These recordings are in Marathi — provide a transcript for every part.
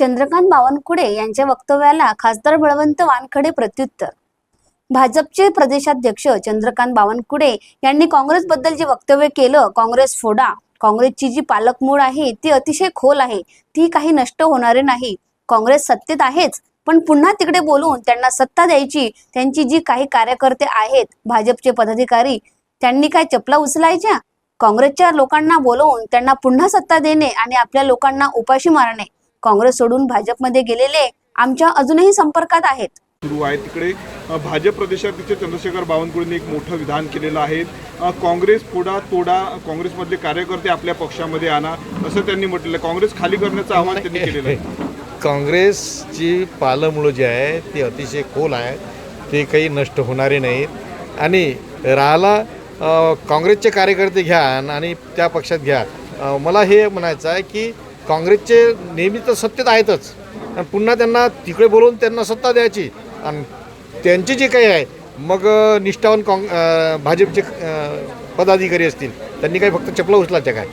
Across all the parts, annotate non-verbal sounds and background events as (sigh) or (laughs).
चंद्रकांत बावनकुळे यांच्या वक्तव्याला खासदार बळवंत वानखडे प्रत्युत्तर. भाजपचे प्रदेशाध्यक्ष चंद्रकांत बावनकुळे यांनी काँग्रेसबद्दल जे वक्तव्य केलं काँग्रेस फोडा. काँग्रेसची जी पालकमूळ आहे ती अतिशय खोल आहे. ती काही नष्ट होणारे नाही. काँग्रेस सत्तेत आहेच पण पुन्हा तिकडे बोलून त्यांना सत्ता द्यायची त्यांची जी काही कार्यकर्ते आहेत भाजपचे पदाधिकारी त्यांनी काय चपला उचलायच्या? काँग्रेसच्या लोकांना बोलवून त्यांना पुन्हा सत्ता देणे आणि आपल्या लोकांना उपाशी मारणे. काँग्रेस सोडून भाजपमध्ये गेलेले आमच्या अजूनही संपर्कात आहेत. सुरू आहे तिकडे. भाजप प्रदेशाध्यक्ष चंद्रशेखर बावनकुळेंनी एक मोठं विधान केलेलं आहे. काँग्रेस फोडा तोडा काँग्रेसमधले कार्यकर्ते आपल्या पक्षामध्ये आणा असं त्यांनी म्हटलेलं आहे. काँग्रेस खाली करण्याचं आवाहन त्यांनी केलेलं आहे. काँग्रेसची पालमुळं जी आहे ती अतिशय खोल आहे. ते काही नष्ट होणारे नाहीत. आणि राहिला काँग्रेसचे कार्यकर्ते घ्या आणि त्या पक्षात घ्या. मला हे म्हणायचं आहे की काँग्रेसचे नेहमी तर सत्तेत आहेतच. आणि पुन्हा त्यांना तिकडे बोलवून त्यांना सत्ता द्यायची. आणि त्यांची जे काही आहे मग निष्ठावान काँग भाजपचे पदाधिकारी असतील त्यांनी काही फक्त चपला उचलायच्या काय?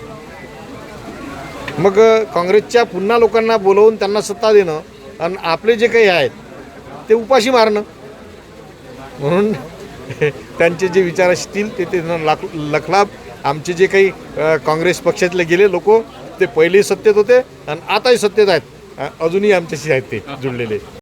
मग काँग्रेसच्या पुन्हा लोकांना बोलवून त्यांना सत्ता देणं आणि आपले जे काही आहेत ते उपाशी मारणं. म्हणून (laughs) त्यांचे जे विचार असतील ते ते लाख लखलाब आमचे जे काही काँग्रेस पक्षातले गेले लोक ते पहिलेही सत्तेत होते आणि आताही सत्तेत आहेत. अजूनही आमच्याशी आहेत ते जुळलेले.